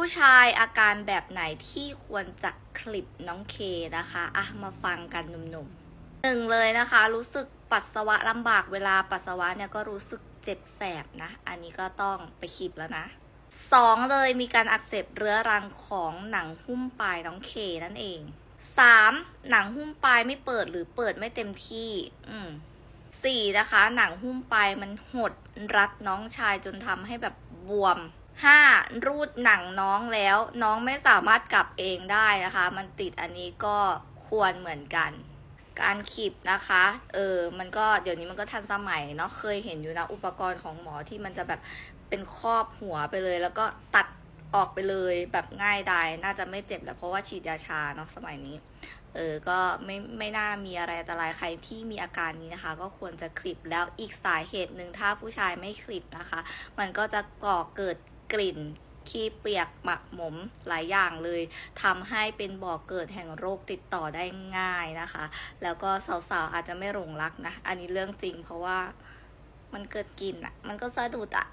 ผู้ชายอาการแบบไหนที่ควรจะคลิปน้องเคนะคะอะมาฟังกันหนุ่มๆหนึ่งเลยนะคะ รู้สึกปัสสาวะลำบากเวลาปัสสาวะเนี่ยก็รู้สึกเจ็บแสบนะ อันนี้ก็ต้องไปคลิปแล้วนะสองเลยมีการอักเสบเรื้อรังของหนังหุ้มปลายน้องเคนั่นเองสามหนังหุ้มปลายไม่เปิดหรือเปิดไม่เต็มที่ อืมสี่นะคะ หนังหุ้มปลายมันหดรัดน้องชายจนทำให้แบบบวม ห้ารูดหนังน้องแล้ว น้องไม่สามารถกลับเองได้นะคะ มันติดอันนี้ก็ควรเหมือนกัน การขีบนะคะ เออ มันก็เดี๋ยวนี้มันก็ทันสมัยเนาะเคยเห็นอยู่นะอุปกรณ์ของหมอที่มันจะแบบเป็นครอบหัวไปเลย แล้วก็ตัดออกไปเลยแบบง่ายดายน่าจะไม่เจ็บแหละเพราะว่าฉีดยาชาเนาะสมัยนี้ เออ ก็ไม่ไม่น่ามีอะไรอันตรายใครที่มีอาการนี้นะคะ ก็ควรจะคลิปแล้วอีกสาเหตุหนึ่งถ้าผู้ชายไม่คลิปนะคะ มันก็จะก่อเกิด กลิ่นขี้เปียกหมักหมมหลายอย่างเลยทำให้เป็นบ่อกเกิดแห่งโรคติดต่อได้ง่ายนะคะ แล้วก็สาวๆอาจจะไม่หลงรักนะ อันนี้เรื่องจริงเพราะว่ามันเกิดกลิ่นอะมันก็สะดุดอะ